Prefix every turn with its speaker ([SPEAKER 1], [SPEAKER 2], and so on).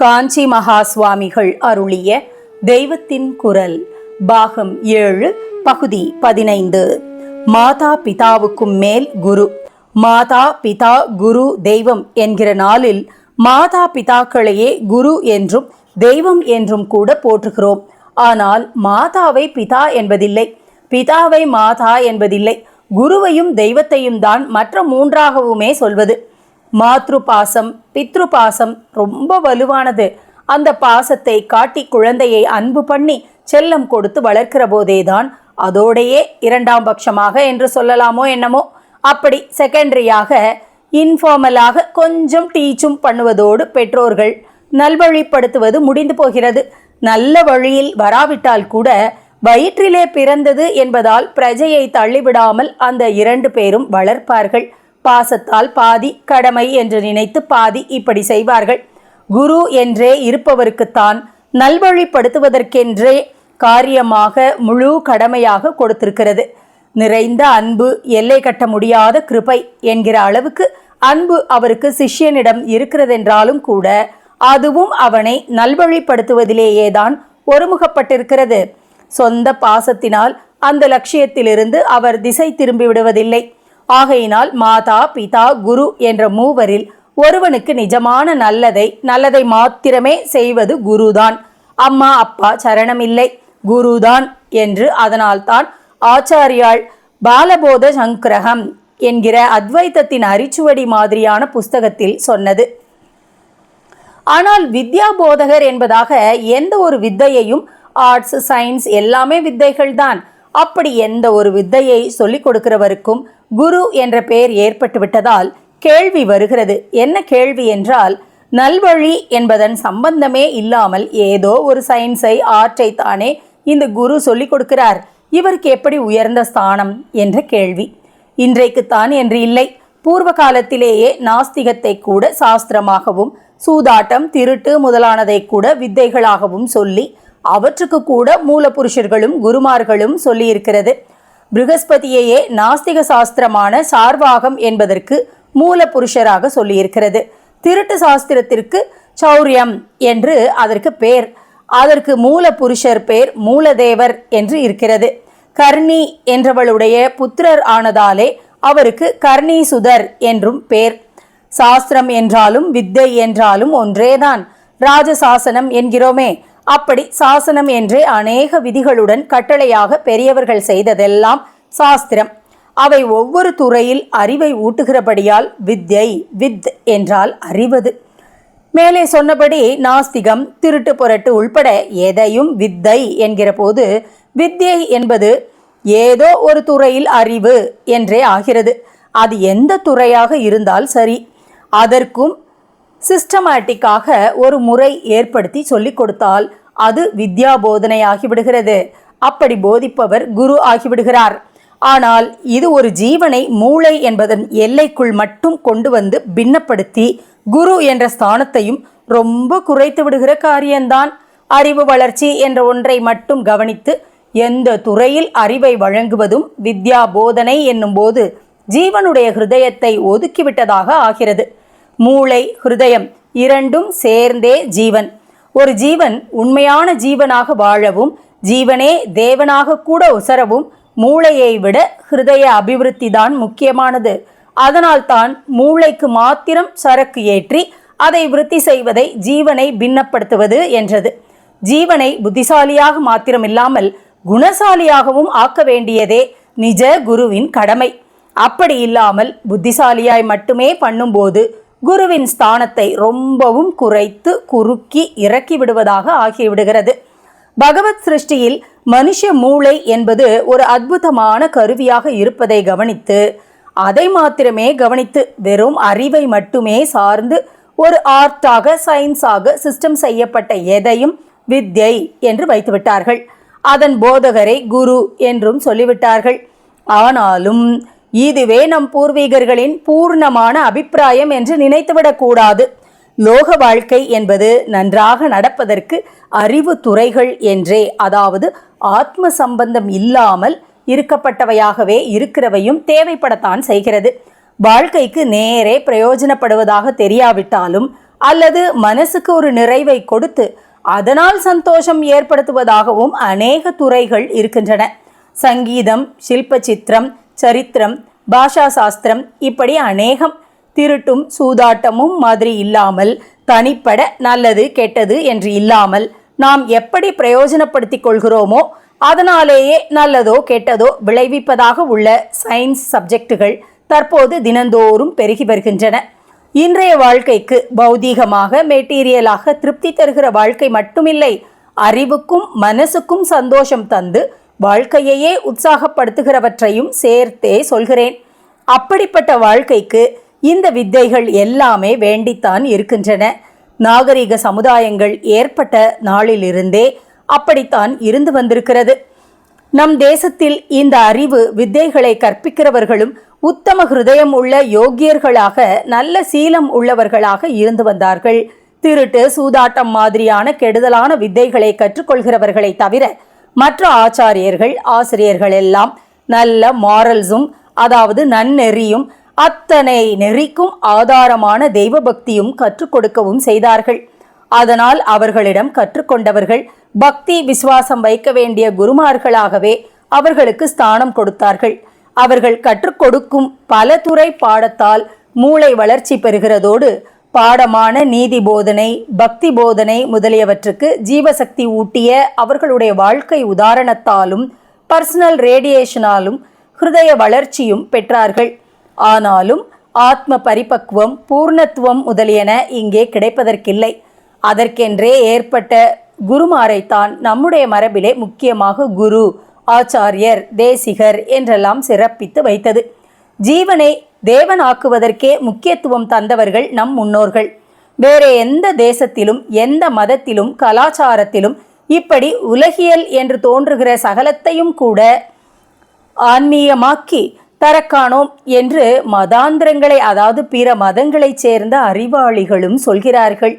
[SPEAKER 1] காஞ்சி மகா சுவாமிகள் அருளிய தெய்வத்தின் குரல் பாகம் ஏழு பகுதி பதினைந்து. மாதா பிதாவுக்கும் மேல் குரு. மாதா பிதா குரு தெய்வம் என்கிற நாளில் மாதா பிதாக்களையே குரு என்றும் தெய்வம் என்றும் கூட போற்றுகிறோம். ஆனால் மாதாவை பிதா என்பதில்லை. பிதாவை மாதா என்பதில்லை. குருவையும் தெய்வத்தையும் தான் மற்ற மூன்றாகவுமே சொல்வது. மாத்ரு பாசம் பித்ரு பாசம் ரொம்ப வலுவானது. அந்த பாசத்தை காட்டி குழந்தையை அன்பு பண்ணி செல்லம் கொடுத்து வளர்க்கிற போதேதான் அதோடையே இரண்டாம் பட்சமாக என்று சொல்லலாமோ என்னமோ? அப்படி செகண்டரியாக இன்ஃபார்மலாக கொஞ்சம் டீச்சும் பண்ணுவதோடு பெற்றோர்கள் நல்வழிப்படுத்துவது முடிந்து போகிறது. நல்ல வழியில் வராவிட்டால் கூட வயிற்றிலே பிறந்தது என்பதால் பிரஜையை தள்ளிவிடாமல் அந்த இரண்டு பேரும் வளர்ப்பார்கள். பாசத்தால் பாதி கடமை என்று நினைத்து பாதி இப்படி செய்வார்கள். குரு என்றே இருப்பவருக்குத்தான் நல்வழிப்படுத்துவதற்கென்றே காரியமாக முழு கடமையாக கொடுத்திருக்கிறது. நிறைந்த அன்பு எல்லை கட்ட முடியாத கிருபை என்கிற அளவுக்கு அன்பு அவருக்கு சிஷ்யனிடம் இருக்கிறதென்றாலும் கூட அதுவும் அவனை நல்வழிப்படுத்துவதிலேயேதான் ஒருமுகப்பட்டிருக்கிறது. சொந்த பாசத்தினால் அந்த லட்சியத்திலிருந்து அவர் திசை திரும்பிவிடுவதில்லை. ஆகையினால் மாதா பிதா குரு என்ற மூவரில் ஒருவனுக்கு நிஜமான நல்லதை நல்லதை மாத்திரமே செய்வது குருதான். அம்மா அப்பா சரணமில்லை குருதான் என்று அதனால்தான் ஆச்சாரியாள் பாலபோத சங்கிரகம் என்கிற அத்வைத்தத்தின் அரிச்சுவடி மாதிரியான புஸ்தகத்தில் சொன்னது. ஆனால் வித்யா போதகர் என்பதாக எந்த ஒரு வித்தையையும் ஆர்ட்ஸ் சயின்ஸ் எல்லாமே வித்தைகள் தான் அப்படி எந்த ஒரு வித்தையை சொல்லிக் கொடுக்கிறவருக்கும் குரு என்ற பெயர் ஏற்பட்டுவிட்டதால் கேள்வி வருகிறது. என்ன கேள்வி என்றால் நல்வழி என்பதன் சம்பந்தமே இல்லாமல் ஏதோ ஒரு சயின்ஸை ஆர்ட்டை தானே இந்த குரு சொல்லிக் கொடுக்கிறார். இவருக்கு எப்படி உயர்ந்த ஸ்தானம் என்ற கேள்வி. இன்றைக்குத்தான் என்று இல்லை. பூர்வ காலத்திலேயே நாஸ்திகத்தை கூட சாஸ்திரமாகவும் சூதாட்டம் திருட்டு முதலானதை கூட வித்தைகளாகவும் சொல்லி அவற்றுக்கு கூட மூல புருஷர்களும் குருமார்களும் சொல்லியிருக்கிறது. பிருகஸ்பதியையே நாஸ்திக சாஸ்திரமான சார்வாகம் என்பதற்கு மூலபுருஷராக சொல்லியிருக்கிறது. திருட்டு சாஸ்திரத்திற்கு சௌரியம் என்று அதற்கு பேர். அதற்கு மூல புருஷர் பேர் மூலதேவர் என்று இருக்கிறது. கர்ணி என்றவளுடைய புத்திரர் ஆனதாலே அவருக்கு கர்ணீசுதர் என்றும் பேர். சாஸ்திரம் என்றாலும் வித்தை என்றாலும் ஒன்றேதான். ராஜசாசனம் என்கிறோமே அப்படி சாசனம் என்றே அநேக விதிகளுடன் கட்டளையாக பெரியவர்கள் செய்ததெல்லாம் சாஸ்திரம். அவை ஒவ்வொரு துறையில் அறிவை ஊட்டுகிறபடியால் வித்யை வித் என்றால் அறிவது. மேலே சொன்னபடி நாஸ்திகம் திருட்டு புரட்டு உள்பட எதையும் வித்தை என்கிற போது வித்யை என்பது ஏதோ ஒரு துறையில் அறிவு என்றே ஆகிறது. அது எந்த துறையாக இருந்தால் சரி. அதற்கும் சிஸ்டமேட்டிக்காக ஒரு முறை ஏற்படுத்தி சொல்லிக் கொடுத்தால் அது வித்யா போதனையாகிவிடுகிறது அப்படி போதிப்பவர் குரு ஆகிவிடுகிறார். ஆனால் இது ஒரு ஜீவனை மூளை என்பதன் எல்லைக்குள் மட்டும் கொண்டு வந்து பின்னப்படுத்தி குரு என்ற ஸ்தானத்தையும் ரொம்ப குறைத்து விடுகிற காரியம்தான் அறிவு வளர்ச்சி என்ற ஒன்றை மட்டும் கவனித்து எந்த துறையில் அறிவை வழங்குவதும் வித்யா போதனை என்னும் போது ஜீவனுடைய ஹிருதயத்தை ஒதுக்கிவிட்டதாக ஆகிறது. மூளை ஹிருதயம் இரண்டும் சேர்ந்தே ஜீவன். ஒரு ஜீவன் உண்மையான ஜீவனாக வாழவும் ஜீவனே தேவனாக கூட உசரவும் மூளையை விட ஹிருதய அபிவிருத்தி தான் முக்கியமானது. அதனால்தான் மூளைக்கு மாத்திரம் சரக்கு ஏற்றி அதை விருத்தி செய்வதை ஜீவனை பின்னப்படுத்துவது என்றது. ஜீவனை புத்திசாலியாக மாத்திரமில்லாமல் குணசாலியாகவும் ஆக்க வேண்டியதே நிஜ குருவின் கடமை. அப்படி இல்லாமல் புத்திசாலியாய் மட்டுமே பண்ணும்போது குருவின் ஸ்தானத்தை ரொம்பவும் குறைத்து குறுக்கி இறக்கி விடுவதாக ஆகிவிடுகிறது. பகவத் சிருஷ்டியில் மனுஷ மூளை என்பது ஒரு அற்புதமான கருவியாக இருப்பதை கவனித்து அதை மாத்திரமே கவனித்து வெறும் அறிவை மட்டுமே சார்ந்து ஒரு ஆர்ட்டாக சயின்ஸாக சிஸ்டம் செய்யப்பட்ட எதையும் வித்யை என்று வைத்துவிட்டார்கள். அதன் போதகரை குரு என்றும் சொல்லிவிட்டார்கள். ஆனாலும் இதுவே நம் பூர்வீகர்களின் பூர்ணமான அபிப்பிராயம் என்று நினைத்துவிடக்கூடாது. லோக வாழ்க்கை என்பது நன்றாக நடப்பதற்கு அறிவு துறைகள் என்றே அதாவது ஆத்ம சம்பந்தம் இல்லாமல் இருக்கப்பட்டவையாகவே இருக்கிறவையும் தேவைப்படத்தான் செய்கிறது. வாழ்க்கைக்கு நேரே பிரயோஜனப்படுவதாக தெரியாவிட்டாலும் அல்லது மனசுக்கு ஒரு நிறைவை கொடுத்து அதனால் சந்தோஷம் ஏற்படுத்துவதாகவும் அநேக துறைகள் இருக்கின்றன. சங்கீதம் சில்ப சித்திரம் சரித்திரம் பாஷா சாஸ்திரம் இப்படி அநேகம். திருட்டும் சூதாட்டமும் மாதிரி இல்லாமல் தனிப்பட நல்லது கெட்டது என்று இல்லாமல் நாம் எப்படி பிரயோஜனப்படுத்தி கொள்கிறோமோ அதனாலேயே நல்லதோ கெட்டதோ விளைவிப்பதாக உள்ள சயின்ஸ் சப்ஜெக்டுகள் தற்போது தினந்தோறும் பெருகி வருகின்றன. இன்றைய வாழ்க்கைக்கு பௌதீகமாக மெட்டீரியலாக திருப்தி தருகிற வாழ்க்கை மட்டுமில்லை அறிவுக்கும் மனசுக்கும் சந்தோஷம் தந்து வாழ்க்கையையே உற்சாகப்படுத்துகிறவற்றையும் சேர்த்தே சொல்கிறேன். அப்படிப்பட்ட வாழ்க்கைக்கு இந்த வித்தைகள் எல்லாமே வேண்டித்தான் இருக்கின்றன. நாகரிக சமுதாயங்கள் ஏற்பட்ட நாளிலிருந்தே அப்படித்தான் இருந்து வந்திருக்கிறது. நம் தேசத்தில் இந்த அறிவு வித்தைகளை கற்பிக்கிறவர்களும் உத்தம ஹிருதயம் உள்ள யோக்கியர்களாக நல்ல சீலம் உள்ளவர்களாக இருந்து வந்தார்கள். திருட்டு சூதாட்டம் மாதிரியான கெடுதலான வித்தைகளை கற்றுக்கொள்கிறவர்களை தவிர மற்ற ஆச்சாரியர்கள் ஆசிரியர்கள் எல்லாம் நல்ல மாரல்ஸும் அதாவது நன்னெறியும் அத்தனை நெறிக்கும் ஆதாரமான தெய்வ பக்தியும் கற்றுக் கொடுக்கவும் செய்தார்கள். அதனால் அவர்களிடம் கற்றுக்கொண்டவர்கள் பக்தி விசுவாசம் வைக்க வேண்டிய குருமார்களாகவே அவர்களுக்கு ஸ்தானம் கொடுத்தார்கள். அவர்கள் கற்றுக் கொடுக்கும் பல துறை பாடத்தால் மூளை வளர்ச்சி பெறுகிறதோடு பாடமான நீதி போதனை பக்தி போதனை முதலியவற்றுக்கு ஜீவசக்தி ஊட்டிய அவர்களுடைய வாழ்க்கை உதாரணத்தாலும் பர்சனல் ரேடியேஷனாலும் ஹிருதய வளர்ச்சியும் பெற்றார்கள். ஆனாலும் ஆத்ம பரிபக்குவம் பூர்ணத்துவம் முதலியன இங்கே கிடைப்பதற்கில்லை. அதற்கென்றே ஏற்பட்ட குருமாரைத்தான் நம்முடைய மரபிலே முக்கியமாக குரு ஆச்சாரியர் தேசிகர் என்றெல்லாம் சிறப்பித்து வைத்தது. ஜீவனை தேவனாக்குவதற்கே முக்கியத்துவம் தந்தவர்கள் நம் முன்னோர்கள். வேறு எந்த தேசத்திலும் எந்த மதத்திலும் கலாச்சாரத்திலும் இப்படி உலகியல் என்று தோன்றுகிற சகலத்தையும் கூட ஆன்மீகமாக்கி தரக்கானோம் என்று மதாந்திரங்களை அதாவது பிற மதங்களைச் சேர்ந்த அறிவாளிகளும் சொல்கிறார்கள்.